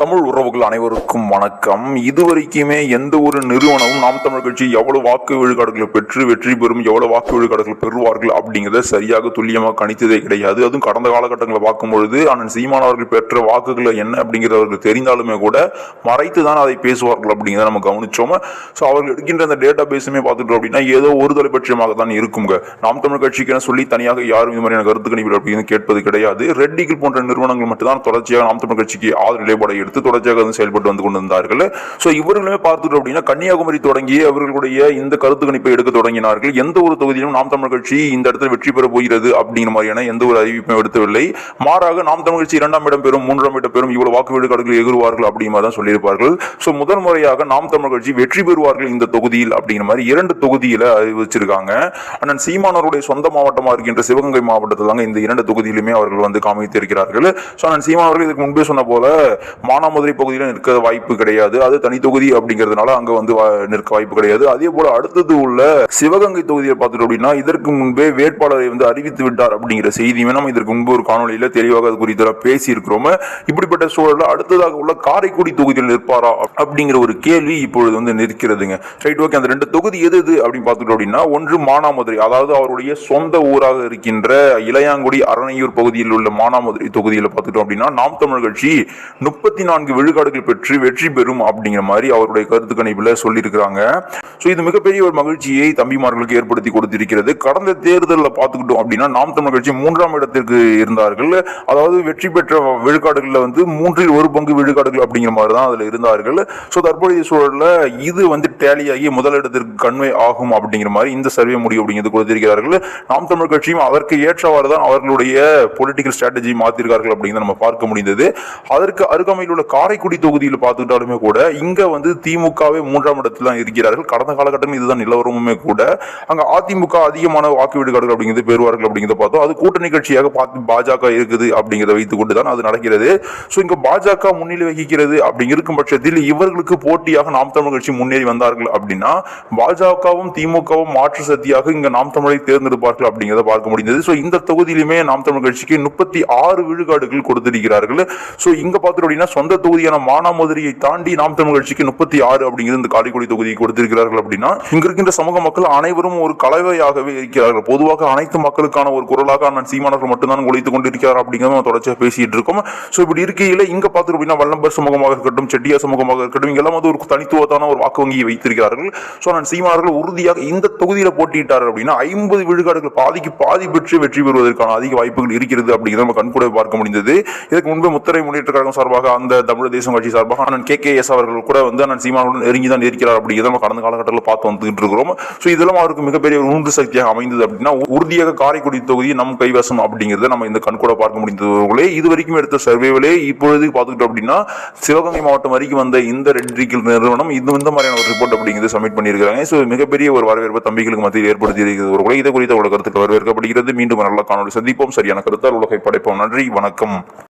தமிழ் உறவுகள் அனைவருக்கும் வணக்கம். இதுவரைக்குமே எந்த ஒரு நிறுவனமும் நாம் தமிழ் கட்சி எவ்வளவு வாக்கு விழுக்காடுகளை பெற்று வெற்றி பெறும் எவ்வளவு வாக்கு விழுக்காடுகள் பெறுவார்கள் அப்படிங்கிறத சரியாக துல்லியமாக கணித்ததே கிடையாது. அதுவும் கடந்த காலகட்டங்களை பார்க்கும்பொழுது அண்ணன் சீமான் அவர்கள் பெற்ற வாக்குகளை என்ன அப்படிங்கிறவர்கள் தெரிந்தாலுமே கூட மறைத்து தான் அதை பேசுவார்கள் அப்படிங்கிறத நம்ம கவனிச்சோம். ஸோ அவர்கள் எடுக்கின்ற அந்த டேட்டா பேஸுமே பார்த்துட்டோம் அப்படின்னா ஏதோ ஒரு தலைபட்சமாக தான் இருக்குங்க. நாம் தமிழ் கட்சிக்கென சொல்லி தனியாக யாரும் இது மாதிரியான கருத்து கணிப்பு அப்படின்னு கேட்பது கிடையாது. ரெட்டிகள் போன்ற நிறுவனங்கள் மட்டும்தான் தொடர்ச்சியாக நாம் தமிழ் கட்சிக்கு ஆதரவு நிலைப்பாடு எடுத்து தொடர்ச்சியாக வந்து செயல்பட்டு வந்து கொண்டிருந்தார்கள். ஸோ இவர்களுமே பார்த்துட்டோம் அப்படின்னா கன்னியாகுமரி தொடங்கி அவர்களுடைய இந்த கருத்து கணிப்பை எடுக்க தொடங்கினார்கள். எந்த ஒரு தொகுதியிலும் நாம் தமிழ் கட்சி இந்த இடத்துல வெற்றி பெற போகிறது அப்படிங்கிற மாதிரியான எந்த ஒரு அறிவிப்பும் எடுத்தவில்லை. மாறாக நாம் தமிழ் கட்சி இரண்டாம் இடம் பெறும் மூன்றாம் இடம் பெறும் இவ்வளவு வாக்கு விழுக்காடுகள் எகுருவார்கள் அப்படிங்கிற மாதிரி தான் சொல்லியிருப்பார்கள். ஸோ முதல் முறையாக நாம் தமிழ் கட்சி வெற்றி பெறுவார்கள் இந்த தொகுதியில் அப்படிங்கிற மாதிரி இரண்டு தொகுதியில் அறிவிச்சிருக்காங்க. அண்ணன் சீமானவருடைய சொந்த மாவட்டமாக இருக்கின்ற சிவகங்கை மாவட்டத்தில் தாங்க இந்த இரண்டு தொகுதியிலுமே அவர்கள் வந்து காமித்திருக்கிறார்கள். ஸோ அண்ணன் சீமானவர்கள் இதுக்கு முன்பே சொன்ன போல மானாமதுரை பகுதியில் நிற்க வாய்ப்பு கிடையாது. அது தனித்தொகுதி அப்படிங்கிறதுனால அங்க வந்து நிற்க வாய்ப்பு கிடையாது. அதே போல அடுத்தது உள்ள சிவகங்கை தொகுதியை பார்த்துட்டு அப்படின்னா இதற்கு முன்பே வேட்பாளரை வந்து அறிவித்து விட்டார் அப்படிங்கிற செய்தியுமே நம்ம இதற்கு முன்பு ஒரு காணொலியில் தெளிவாக அது குறித்து பேசி இருக்கிறோம் இப்படிப்பட்ட சூழலில் அடுத்ததாக உள்ள காரைக்குடி தொகுதியில் நிற்பாரா அப்படிங்கிற ஒரு கேள்வி இப்பொழுது வந்து நிற்கிறதுங்க. Right okay. அந்த ரெண்டு தொகுதி எது எது அப்படின்னு பார்த்துட்டோம் அப்படின்னா ஒன்று மானாமதுரை அதாவது அவருடைய சொந்த ஊராக இருக்கின்ற இளையாங்குடி அரணையூர் பகுதியில் உள்ள மானாமதுரை தொகுதியில் பார்த்துட்டோம் அப்படின்னா நாம் தமிழ் கட்சி முப்பத்தி நான்கு விழுக்காடுகள் பெற்று வெற்றி பெறும் அப்படிங்கிற மாதிரி அவருடைய கருத்து கணிப்பில் சொல்லியிருக்கிறாங்க. ஸோ இது மிகப்பெரிய ஒரு மகிழ்ச்சியை தம்பிமார்களுக்கு ஏற்படுத்தி கொடுத்திருக்கிறது. கடந்த தேர்தலில் பார்த்துக்கிட்டோம் அப்படின்னா நாம் தமிழ் கட்சி மூன்றாம் இடத்திற்கு இருந்தார்கள். அதாவது வெற்றி பெற்ற விழுக்காடுகளில் வந்து மூன்றில் ஒரு பங்கு விழுக்காடுகள் அப்படிங்கிற மாதிரி தான் அதில் இருந்தார்கள். ஸோ தற்போதைய சூழலில் இது வந்து டேலியாகி முதலிடத்திற்கு கண்மை ஆகும் அப்படிங்கிற மாதிரி இந்த சர்வே முடிவு அப்படிங்கிறது கொடுத்திருக்கிறார்கள். நாம் தமிழ் கட்சியும் அதற்கு ஏற்றவாறு தான் அவர்களுடைய பொலிட்டிக்கல் ஸ்ட்ராட்டஜி மாற்றிருக்கார்கள் அப்படிங்கிறத நம்ம பார்க்க முடிந்தது. அதற்கு அருகாமையில் உள்ள காரைக்குடி தொகுதியில் பார்த்துக்கிட்டாலுமே கூட இங்க வந்து திமுகவே மூன்றாம் இடத்தில் தான் இருக்கிறார்கள். கடந்த காலகட்டம் இதுதான் நிலவரமுமே கூட. அங்க அதிமுக அதிகமான வாக்கு விடுகாடுகள் அப்படிங்கிறது பெறுவார்கள் அப்படிங்கிறத பார்த்தோம். அது கூட்டணி கட்சியாக பார்த்து பாஜக இருக்குது அப்படிங்கிறத வைத்துக் கொண்டு தான் அது நடக்கிறது. ஸோ இங்க பாஜக முன்னிலை வகிக்கிறது அப்படி இருக்கும் பட்சத்தில் இவர்களுக்கு போட்டியாக நாம் தமிழ் கட்சி முன்னேறி வந்தார்கள் அப்படின்னா பாஜகவும் திமுகவும் மாற்று சக்தியாக இங்க நாம் தமிழை தேர்ந்தெடுப்பார்கள் அப்படிங்கிறத பார்க்க முடிந்தது. ஸோ இந்த தொகுதியிலுமே நாம் தமிழ் கட்சிக்கு முப்பத்தி ஆறு விழுக்காடுகள் கொடுத்திருக்கிறார்கள். ஸோ இங்க பார்த்துட்டு அப்படின்னா சொந்த தொகுதியான மானாமதுரையை தாண்டி நாம் தமிழ் கட்சிக்கு முப்பத்தி ஆறு அப்படிங்கிறது இந்த காரைக்குடி தொகுதியை கொடுத்திருக்கிறார்கள் அப்படின்னா இங்க இருக்கின்ற சமூக மக்கள் அனைவரும் ஒரு கலவையாகவே இருக்கிறார்கள். பொதுவாக அனைத்து மக்களுக்கான ஒரு குரலாக அண்ணன் சீமானவர்கள் மட்டும்தான் உழைத்துக் கொண்டிருக்கிறார் அப்படிங்கிறத நம்ம தொடர்ச்சியாக பேசிட்டு இருக்கோம். ஸோ இப்படி இருக்கையில் இங்க பார்த்துட்டு அப்படின்னா வல்லம்பர் சமூகமாக இருக்கட்டும் செட்டியார் சமூகமாக இருக்கட்டும் இங்கெல்லாம் வந்து ஒரு தனித்துவத்தான ஒரு வாக்கு வங்கியை வைத்திருக்கிறார்கள். ஸோ நான் சீமானவர்கள் உறுதியாக இந்த தொகுதியில் போட்டியிட்டார் அப்படின்னா ஐம்பது விழுக்காடுகள் பாதிக்கு பாதி பெற்று வெற்றி பெறுவதற்கான அதிக வாய்ப்புகள் இருக்கிறது அப்படிங்கிறத நம்ம கண்கூட பார்க்க முடிந்தது. இதுக்கு முன்பு முத்தரை முன்னேற்ற கழகம் சார்பாக அந்த தமிழ் தேசம் கட்சி சார்பாக அண்ணன் கே கே எஸ் அவர்கள் கூட வந்து அண்ணன் சீமானுடன் நெருங்கி தான் இருக்கிறார் அப்படிங்கிறத நம்ம கடந்த காலகட்டத்தில் பார்த்து வந்துட்டு இருக்கிறோம். ஸோ இதெல்லாம் அவருக்கு மிகப்பெரிய ஒரு ஊன்று சக்தியாக அமைந்தது அப்படின்னா உறுதியாக காரைக்குடி தொகுதி நம் கைவசம் அப்படிங்கிறத நம்ம இந்த கண்கூட பார்க்க முடிந்தவர்களே இது வரைக்கும் எடுத்த சர்வேவிலே இப்பொழுது பார்த்துக்கிட்டோம் அப்படின்னா சிவகங்கை மாவட்டம் வரைக்கும் வந்த இந்த ரெட் நிறுவனம் இது இந்த மாதிரியான ஒரு ரிப்போர்ட் அப்படிங்கிறது சப்மிட் பண்ணியிருக்காங்க ஸோ மிகப்பெரிய ஒரு வரவேற்பு தம்பிகளுக்கு மத்தியில் ஏற்படுத்தி இருக்கிறது இதை குறித்த உலக கருத்துக்கள் வரவேற்கப்படுகிறது. மீண்டும் நல்ல காணொலி சந்திப்போம். சரியான கருத்தால் உலகை படைப்போம். நன்றி. வணக்கம்.